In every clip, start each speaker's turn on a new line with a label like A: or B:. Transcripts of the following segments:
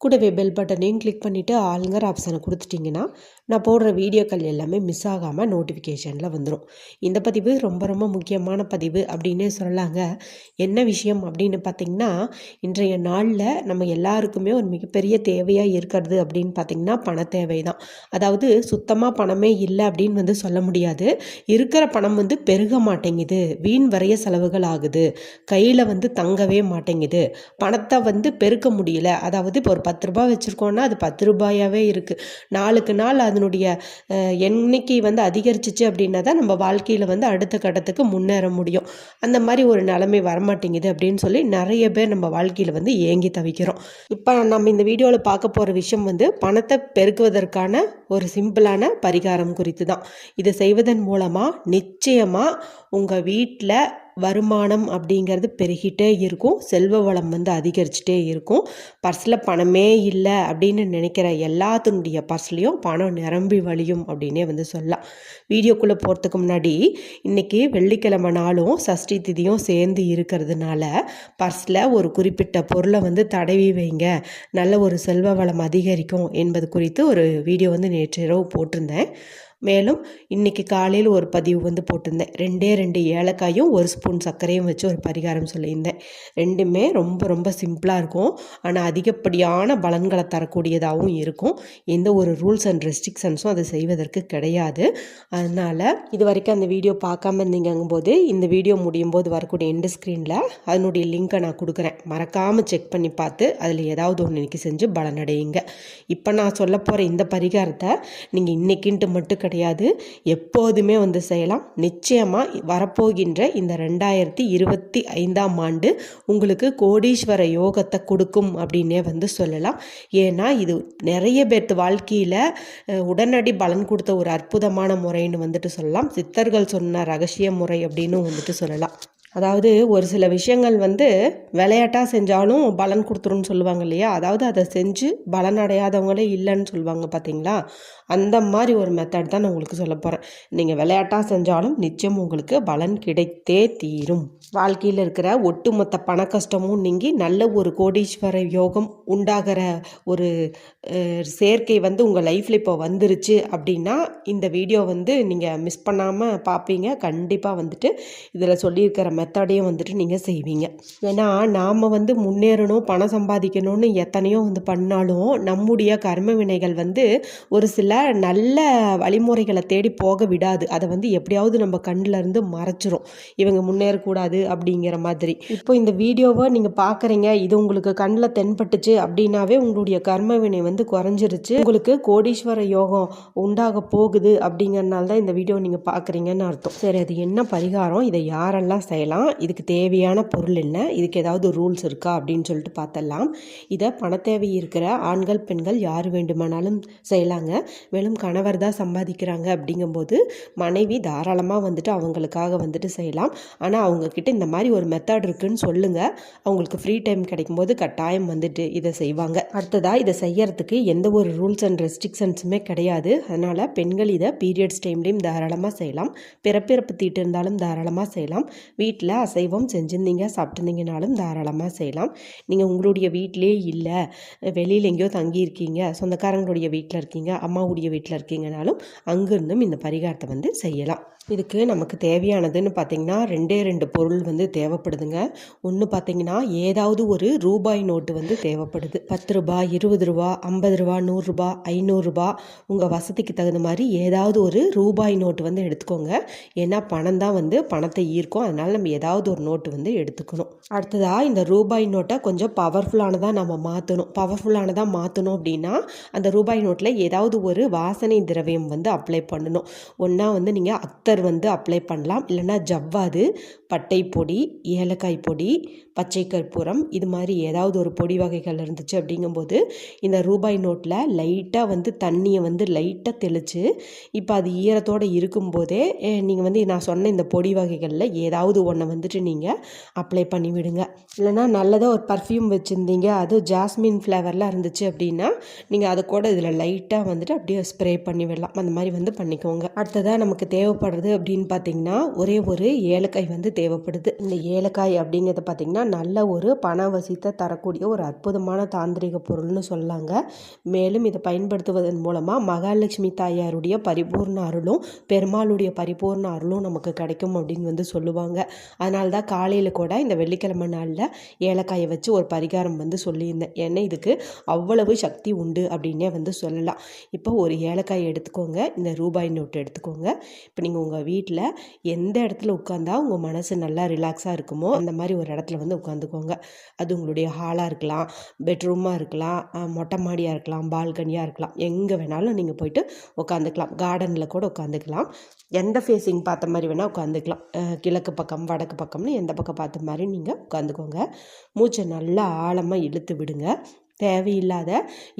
A: கூடவே பெல் பட்டனையும் கிளிக் பண்ணிவிட்டு ஆளுங்கிற ஆப்ஷனை கொடுத்துட்டிங்கன்னா நான் போடுற வீடியோக்கள் எல்லாமே மிஸ் ஆகாமல் நோட்டிஃபிகேஷனில் வந்துடும் இந்த பதிவு ரொம்ப ரொம்ப முக்கியமான பதிவு அப்படின்னே சொல்லலாங்க. என்ன விஷயம் அப்படின்னு பார்த்திங்கன்னா இன்றைய நாளில் நம்ம எல்லாருக்குமே ஒரு மிகப்பெரிய தேவையாக இருக்கிறது அப்படின்னு பார்த்திங்கன்னா பண தேவை தான் அதாவது சுத்தமாக பணமே இல்லை அப்படின்னு வந்து சொல்ல முடியாது. இருக்கிற பணம் வந்து பெருக மாட்டேங்குது. வீண் வரைய செலவுகள் ஆகுது. கையில் வந்து தங்கவே மாட்டேங்குது. பணத்தை வந்து பெருக்க முடியல. அதாவது இப்போ ஒரு பத்து ரூபாய் வச்சுருக்கோன்னா அது பத்து ரூபாயாகவே இருக்குது நாளுக்கு நாள் அதனுடைய எண்ணிக்கை வந்து அதிகரிச்சிச்சு அப்படின்னா தான் நம்ம வாழ்க்கையில் வந்து அடுத்த கட்டத்துக்கு முன்னேற முடியும். அந்த மாதிரி ஒரு நிலைமை வரமாட்டேங்குது அப்படின்னு சொல்லி நிறைய பேர் நம்ம வாழ்க்கையில் வந்து ஏங்கி தவிக்கிறோம். இப்போ நம்ம இந்த வீடியோவில் பார்க்க போகிற விஷயம் வந்து பணத்தை பெருக்குவதற்கான ஒரு சிம்பிளான பரிகாரம் குறித்து தான் இதை செய்வதன் மூலமாக நிச்சயமாக உங்கள் வீட்டில் வருமானம் அப்படிங்கிறது பெருகிட்டே இருக்கும். செல்வ வளம் வந்து அதிகரிச்சுட்டே இருக்கும். பர்ஸில் பணமே இல்லை அப்படின்னு நினைக்கிற எல்லாத்தினுடைய பர்ஸ்லேயும் பணம் நிரம்பி வழியும் அப்படின்னே வந்து சொல்லலாம். வீடியோக்குள்ளே போகிறதுக்கு முன்னாடி இன்றைக்கி வெள்ளிக்கிழமை நாளும் சஷ்டி திதியும் சேர்ந்து இருக்கிறதுனால பர்ஸில் ஒரு குறிப்பிட்ட பொருளை வந்து தடவி வைங்க. நல்ல ஒரு செல்வ வளம் அதிகரிக்கும் என்பது குறித்து ஒரு வீடியோ வந்து நேற்று இரவு போட்டிருந்தேன். மேலும் இன்றைக்கி காலையில் ஒரு பதிவு வந்து போட்டிருந்தேன். ரெண்டே ரெண்டு ஏலக்காயும் ஒரு ஸ்பூன் சர்க்கரையும் வச்சு ஒரு பரிகாரம் சொல்லியிருந்தேன். ரெண்டுமே ரொம்ப ரொம்ப சிம்பிளாக இருக்கும். ஆனால் அதிகப்படியான பலன்களை தரக்கூடியதாகவும் இருக்கும். எந்த ஒரு ரூல்ஸ் அண்ட் ரெஸ்ட்ரிக்ஷன்ஸும் அதை செய்வதற்கு கிடையாது. அதனால் இது வரைக்கும் அந்த வீடியோ பார்க்காம இருந்தீங்கும்போது இந்த வீடியோ முடியும் போது வரக்கூடிய எண்டு ஸ்க்ரீனில் அதனுடைய லிங்க்கை நான் கொடுக்குறேன். மறக்காமல் செக் பண்ணி பார்த்து அதில் ஏதாவது ஒன்று இன்றைக்கி செஞ்சு பலனடையுங்க. இப்போ நான் சொல்ல போகிற இந்த பரிகாரத்தை நீங்கள் இன்றைக்கின்ட்டு மட்டும் கிடையாது. எப்போதுமே வந்து செய்யலாம். நிச்சயமாக வரப்போகின்ற இந்த ரெண்டாயிரத்தி இருபத்தி ஐந்தாம் ஆண்டு உங்களுக்கு கோடீஸ்வர யோகத்தை கொடுக்கும் அப்படின்னே வந்து சொல்லலாம். ஏன்னா இது நிறைய பேர்த்து வாழ்க்கையில் உடனடி பலன் கொடுத்த ஒரு அற்புதமான முறைன்னு வந்துட்டு சொல்லலாம். சித்தர்கள் சொன்ன ரகசிய முறை அப்படின்னு வந்துட்டு சொல்லலாம். அதாவது ஒரு சில விஷயங்கள் வந்து விளையாட்டாக செஞ்சாலும் பலன் கொடுத்துருன்னு சொல்லுவாங்க இல்லையா? அதாவது அதை செஞ்சு பலன் அடையாதவங்களே இல்லைன்னு சொல்லுவாங்க பார்த்தீங்களா? அந்த மாதிரி ஒரு மெத்தட் தான் நான் உங்களுக்கு சொல்ல போகிறேன் நீங்கள் விளையாட்டாக செஞ்சாலும் நிச்சயம் உங்களுக்கு பலன் கிடைத்தே தீரும். வாழ்க்கையில் இருக்கிற ஒட்டுமொத்த பண கஷ்டமும் நீங்கி நல்ல ஒரு கோடீஸ்வர யோகம் உண்டாகிற ஒரு சேர்க்கை வந்து உங்கள் லைஃப்பில் இப்போ வந்துருச்சு அப்படின்னா இந்த வீடியோ வந்து நீங்கள் மிஸ் பண்ணாமல் பார்ப்பீங்க. கண்டிப்பாக வந்துட்டு இதில் சொல்லியிருக்கிற மெத்தடையும் வந்துட்டு நீங்கள் செய்வீங்க. ஏன்னா நாம் வந்து முன்னேறணும் பணம் சம்பாதிக்கணும்னு எத்தனையோ வந்து பண்ணாலும் நம்முடைய கர்ம வினைகள் வந்து ஒரு சில நல்ல வழிமுறைகளை தேடி போக விடாது. அதை வந்து எப்படியாவது நம்ம கண்ணில் இருந்து மறைச்சிரும். இவங்க முன்னேறக்கூடாது அப்படிங்கிற மாதிரி. இப்போ இந்த வீடியோவை நீங்கள் பார்க்குறீங்க இது உங்களுக்கு கண்ணில் தென்பட்டுச்சு அப்படின்னாவே உங்களுடைய கர்ம வினை வந்து குறைஞ்சிருச்சு. உங்களுக்கு கோடீஸ்வர யோகம் உண்டாக போகுது அப்படிங்கிறனால தான் இந்த வீடியோ நீங்கள் பார்க்குறீங்கன்னு அர்த்தம். சரி அது என்ன பரிகாரம்? இதை யாரெல்லாம் செய்யலாம்? இதுக்கு தேவையான பொருள் என்ன? இதுக்கு ஏதாவது ரூல்ஸ் இருக்கா? அப்படின்னு சொல்லிட்டு பார்த்தலாம் இதை பணத்தேவை இருக்கிற ஆண்கள் பெண்கள் யார் வேண்டுமானாலும் செய்யலாங்க. மேலும் கணவர் தான் சம்பாதிக்கிறாங்க அப்படிங்கும்போது மனைவி தாராளமாக வந்துட்டு அவங்களுக்காக வந்துட்டு செய்யலாம். ஆனால் அவங்கக்கிட்ட இந்த மாதிரி ஒரு மெத்தட் இருக்குன்னு சொல்லுங்கள் அவங்களுக்கு ஃப்ரீ டைம் கிடைக்கும்போது கட்டாயம் வந்துட்டு இதை செய்வாங்க. அடுத்ததாக இதை செய்யறதுக்கு எந்த ஒரு ரூல்ஸ் அண்ட் ரெஸ்ட்ரிக்ஷன்ஸுமே கிடையாது. அதனால் பெண்கள் இதை பீரியட்ஸ் டைம்லேயும் தாராளமாக செய்யலாம். பிறப்பிறப்பு தீட்டு இருந்தாலும் தாராளமாக செய்யலாம். வீட்டில் வீட்டில் அசைவம் செஞ்சுருந்தீங்க சாப்பிட்டுருந்தீங்கனாலும் தாராளமாக செய்யலாம். நீங்கள் உங்களுடைய வீட்டிலே இல்லை வெளியில் எங்கேயோ தங்கியிருக்கீங்க சொந்தக்காரங்களுடைய வீட்டில் இருக்கீங்க அம்மாவுடைய வீட்டில் இருக்கீங்கனாலும் அங்கிருந்தும் இந்த பரிகாரத்தை வந்து செய்யலாம். இதுக்கு நமக்கு தேவையானதுன்னு பார்த்தீங்கன்னா ரெண்டே ரெண்டு பொருள் வந்து தேவைப்படுதுங்க. ஒன்று பார்த்தீங்கன்னா ஏதாவது ஒரு ரூபாய் நோட்டு வந்து தேவைப்படுது. பத்து ரூபாய் இருபது ரூபா ஐம்பது ரூபா நூறுரூபா ஐநூறுரூபா உங்கள் வசதிக்கு தகுந்த மாதிரி ஏதாவது ஒரு ரூபாய் நோட்டு வந்து எடுத்துக்கோங்க. ஏன்னா பணம் தான் வந்து பணத்தை ஈர்க்கும். அதனால் நம்ம ஏதாவது ஒரு நோட்டு வந்து எடுத்துக்கணும். அடுத்ததாக இந்த ரூபாய் நோட்டை கொஞ்சம் பவர்ஃபுல்லானதாக நம்ம மாற்றணும் பவர்ஃபுல்லானதாக மாற்றணும் அப்படின்னா அந்த ரூபாய் நோட்டில் ஏதாவது ஒரு வாசனை திரவியம் வந்து அப்ளை பண்ணணும். ஒன்றா வந்து நீங்கள் அக்தர் வந்து அப்ளை பண்ணலாம். இல்லைன்னா ஜவ்வாது பட்டை பொடி ஏலக்காய் பொடி பச்சை கற்பூரம் இது மாதிரி ஏதாவது ஒரு பொடி வகைகள் இருந்துச்சு அப்படிங்கும்போது இந்த ரூபாய் நோட்டில் லைட்டாக வந்து தண்ணியை வந்து லைட்டாக தெளித்து இப்போ அது ஈரத்தோடு இருக்கும்போதே நீங்கள் வந்து நான் சொன்ன இந்த பொடி வகைகளில் ஏதாவது ஒன்று ஒன்று வந்துட்டு நீங்கள் அப்ளை பண்ணி விடுங்க. இல்லைனா நல்லதாக ஒரு பர்ஃப்யூம் வச்சுருந்தீங்க அதுவும் ஜாஸ்மின் ஃப்ளேவர்லாம் இருந்துச்சு அப்படின்னா நீங்கள் அதை கூட இதில் லைட்டாக வந்துட்டு அப்படியே ஸ்ப்ரே பண்ணி விடலாம். அந்த மாதிரி வந்து பண்ணிக்கோங்க. அடுத்ததாக நமக்கு தேவைப்படுறது அப்படின்னு பார்த்தீங்கன்னா ஒரே ஒரு ஏலக்காய் வந்து தேவைப்படுது. இந்த ஏலக்காய் அப்படிங்கிறத பார்த்திங்கன்னா நல்ல ஒரு பண வசித்தை தரக்கூடிய ஒரு அற்புதமான தாந்திரிக பொருள்னு சொல்லாங்க. மேலும் இதை பயன்படுத்துவதன் மூலமாக மகாலட்சுமி தாயாருடைய பரிபூர்ண அருளும் பெருமாளுடைய பரிபூர்ண அருளும் நமக்கு கிடைக்கும் அப்படின்னு வந்து சொல்லுவாங்க. அதனால தான் காலையில் கூட இந்த வெள்ளிக்கிழமை நாளில் ஏலக்காயை வச்சு ஒரு பரிகாரம் வந்து சொல்லியிருந்தேன். ஏன்னா இதுக்கு அவ்வளவு சக்தி உண்டு அப்படின்னே வந்து சொல்லலாம். இப்போ ஒரு ஏலக்காய் எடுத்துக்கோங்க. இந்த ரூபாய் நோட்டு எடுத்துக்கோங்க. இப்போ நீங்கள் உங்கள் வீட்டில் எந்த இடத்துல உட்காந்தா உங்கள் மனசு நல்லா ரிலாக்ஸாக இருக்குமோ அந்த மாதிரி ஒரு இடத்துல வந்து உட்காந்துக்கோங்க. அது உங்களுடைய ஹாலாக இருக்கலாம் பெட்ரூமாக இருக்கலாம் மொட்டை மாடியாக இருக்கலாம் பால்கனியாக இருக்கலாம். எங்கே வேணாலும் நீங்கள் போயிட்டு உட்காந்துக்கலாம். கார்டனில் கூட உட்காந்துக்கலாம். எந்த ஃபேஸிங் பார்த்த மாதிரி வேணால் உட்காந்துக்கலாம் கிழக்கு பக்கம் வடக்கு பக்கம்னு எந்த பக்கம் பார்த்த மாதிரி நீங்கள் உட்காந்துக்கோங்க மூச்சை நல்லா ஆழமாக இழுத்து விடுங்க. தேவையில்லாத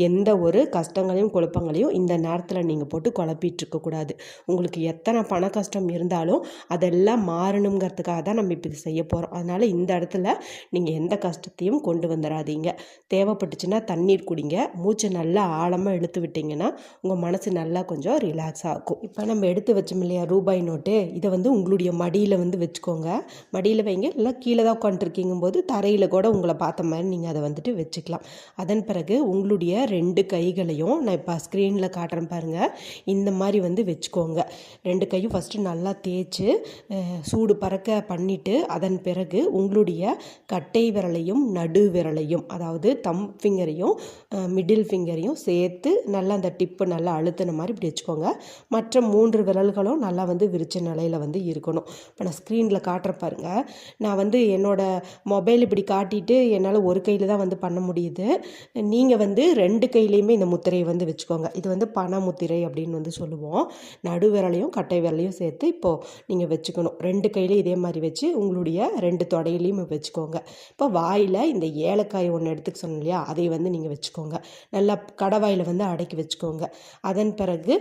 A: எந்த ஒரு கஷ்டங்களையும் குழப்பங்களையும் இந்த நேரத்தில் நீங்கள் போட்டு குழப்பிட்டு இருக்கக்கூடாது உங்களுக்கு எத்தனை பண கஷ்டம் இருந்தாலும் அதெல்லாம் மாறணுங்கிறதுக்காக தான் நம்ம இப்போ செய்ய போகிறோம் அதனால் இந்த இடத்துல நீங்கள் எந்த கஷ்டத்தையும் கொண்டு வந்துடாதீங்க தேவைப்பட்டுச்சுன்னா தண்ணீர் குடிங்க. மூச்சை நல்லா ஆழமாக இழுத்து விட்டிங்கன்னா உங்கள் மனசு நல்லா கொஞ்சம் ரிலாக்ஸ் ஆகும் இப்போ நம்ம எடுத்து வச்சோம் இல்லையா ரூபாய் நோட்டு? இதை வந்து உங்களுடைய மடியில் வந்து வச்சுக்கோங்க. மடியில் வைங்க. இல்லை கீழே தான் உட்காந்துருக்கீங்கும் போது தரையில் கூட உங்களை பார்த்த மாதிரி நீங்கள் அதை வந்துட்டு வச்சுக்கலாம். அது அதன் பிறகு உங்களுடைய ரெண்டு கைகளையும் நான் இப்போ ஸ்க்ரீனில் காட்டுறேன் பாருங்கள் இந்த மாதிரி வந்து வச்சுக்கோங்க. ரெண்டு கையும் ஃபஸ்ட்டு நல்லா தேய்ச்சி சூடு பறக்க பண்ணிவிட்டு அதன் பிறகு உங்களுடைய கட்டை விரலையும் நடு விரலையும் அதாவது தம் ஃபிங்கரையும் மிடில் ஃபிங்கரையும் சேர்த்து நல்லா அந்த டிப்பு நல்லா அழுத்தின மாதிரி இப்படி வச்சுக்கோங்க. மற்ற மூன்று விரல்களும் நல்லா வந்து விரிச்ச நிலையில் வந்து இருக்கணும். இப்போ நான் ஸ்க்ரீனில் காட்டுற பாருங்கள் நான் வந்து என்னோடய மொபைல் இப்படி காட்டிட்டு என்னால் ஒரு கையில் தான் வந்து பண்ண முடியுது. நீங்கள் வந்து ரெண்டு கையிலையுமே இந்த முத்திரையை வந்து வச்சுக்கோங்க. இது வந்து பண முத்திரை அப்படின்னு வந்து சொல்லுவோம். நடு விரலையும் கட்டை விரலையும் சேர்த்து இப்போது நீங்கள் வச்சுக்கணும். ரெண்டு கையிலையும் இதே மாதிரி வச்சு உங்களுடைய ரெண்டு தொடையிலையும் வச்சுக்கோங்க. இப்போ வாயில் இந்த ஏலக்காய் ஒன்று எடுத்துக்க சொன்னோம் இல்லையா? அதை வந்து நீங்கள் வச்சுக்கோங்க. நல்லா கடவாயில் வந்து அடக்கி வச்சுக்கோங்க. அதன் பிறகு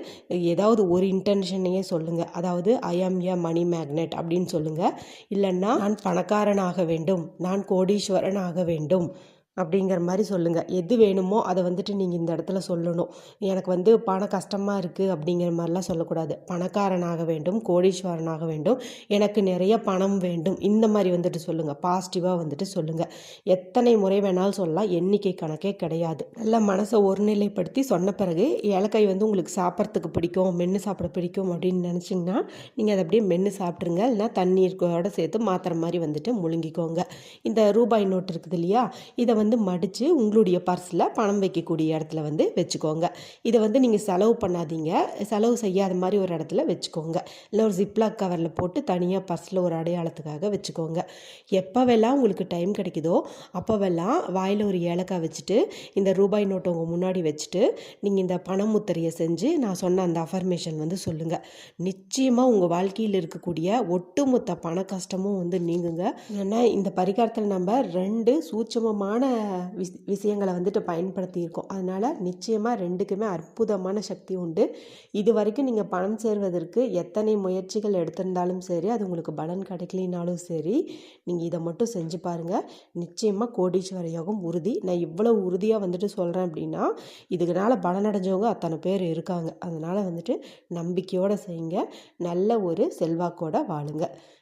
A: ஏதாவது ஒரு இன்டென்ஷனையே சொல்லுங்கள் அதாவது ஐ ஆம் ஏ மணி மேக்னெட் அப்படின்னு சொல்லுங்கள் இல்லைன்னா நான் பணக்காரனாக வேண்டும். நான் கோடீஸ்வரன் ஆக வேண்டும். அப்படிங்கிற மாதிரி சொல்லுங்கள் எது வேணுமோ அதை வந்துட்டு நீங்கள் இந்த இடத்துல சொல்லணும். எனக்கு வந்து பணம் கஷ்டமாக இருக்குது அப்படிங்கிற மாதிரிலாம் சொல்லக்கூடாது. பணக்காரனாக வேண்டும் கோடீஸ்வரனாக வேண்டும் எனக்கு நிறைய பணம் வேண்டும். இந்த மாதிரி வந்துட்டு சொல்லுங்கள் பாசிட்டிவாக வந்துட்டு சொல்லுங்கள் எத்தனை முறை வேணாலும் சொல்லலாம். எண்ணிக்கை கணக்கே கிடையாது. நல்லா மனசை ஒருநிலைப்படுத்தி சொன்ன பிறகு ஏலக்காய் வந்து உங்களுக்கு சாப்பிட்றதுக்கு பிடிக்கும் மென்று சாப்பிட பிடிக்கும் அப்படின்னு நினச்சிங்கன்னா நீங்கள் அதை அப்படியே மென்று சாப்பிட்ருங்க இல்லைனா தண்ணீர் சேர்த்து மாத்திரை மாதிரி வந்துட்டு முழுங்கிக்கோங்க. இந்த ரூபாய் நோட்டு இருக்குது இல்லையா? இதை வந்து வந்து மடித்து உங்களுடைய பர்ஸில் பணம் வைக்கக்கூடிய இடத்துல வந்து வச்சுக்கோங்க. இதை வந்து நீங்கள் செலவு பண்ணாதீங்க. செலவு செய்யாத மாதிரி ஒரு இடத்துல வச்சுக்கோங்க. இல்லை ஒரு ஜிப்லாக் கவரில் போட்டு தனியாக பர்ஸில் ஒரு அடையாளத்துக்காக வச்சுக்கோங்க. எப்போவெல்லாம் உங்களுக்கு டைம் கிடைக்குதோ அப்போவெல்லாம் வாயில் ஒரு ஏலக்காய் வச்சுட்டு இந்த ரூபாய் நோட்டை உங்கள் முன்னாடி வச்சுட்டு நீங்கள் இந்த பணம் முத்திரையை செஞ்சு நான் சொன்ன அந்த அஃபர்மேஷன் வந்து சொல்லுங்கள் நிச்சயமாக உங்கள் வாழ்க்கையில் இருக்கக்கூடிய ஒட்டுமொத்த பண கஷ்டமும் வந்து நீங்குங்க. ஏன்னா இந்த பரிகாரத்தில் நம்ம ரெண்டு சூட்சமமான விஷ் விஷயங்களை வந்துட்டு பயன்படுத்தியிருக்கோம். அதனால் நிச்சயமாக ரெண்டுக்குமே அற்புதமான சக்தி உண்டு. இது வரைக்கும் நீங்கள் பணம் சேர்வதற்கு எத்தனை முயற்சிகள் எடுத்திருந்தாலும் சரி அது உங்களுக்கு பலன் கிடைக்கலினாலும் சரி நீங்கள் இதை மட்டும் செஞ்சு பாருங்கள் நிச்சயமாக கோடீஸ்வர யோகம் உறுதி. நான் இவ்வளோ உறுதியாக வந்துட்டு சொல்கிறேன் அப்படின்னா இதுக்குனால பலனடைஞ்சவங்க அத்தனை பேர் இருக்காங்க. அதனால் வந்துட்டு நம்பிக்கையோடு செய்யுங்க. நல்ல ஒரு செல்வாக்கோட வாழுங்க.